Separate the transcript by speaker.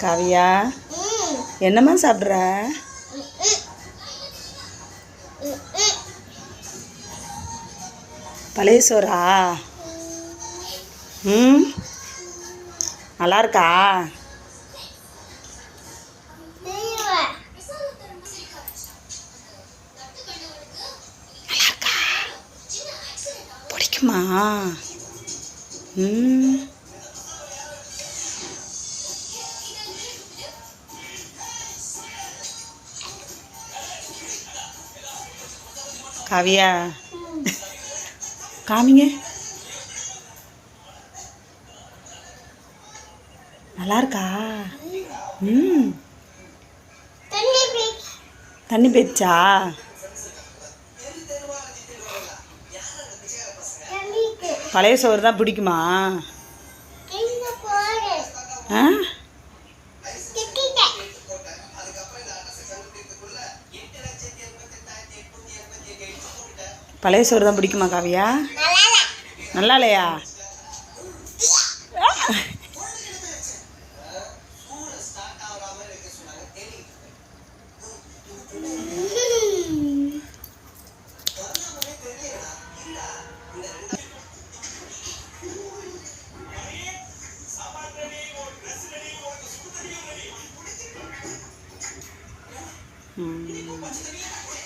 Speaker 1: காவியா? என்னம்மா சாப்பிட்ற? பழைய சோறா? ம்? நல்லா இருக்கா? பிடிக்குமா? ம்? காவியா காமிங்க. நல்லா இருக்கா? ம். தண்ணி போயிடுச்சா பழைய சோறு தான் பிடிக்குமா? ஆ? பழைய சோறு தான் பிடிக்குமா காவியா நல்லா இல்லையா ம்.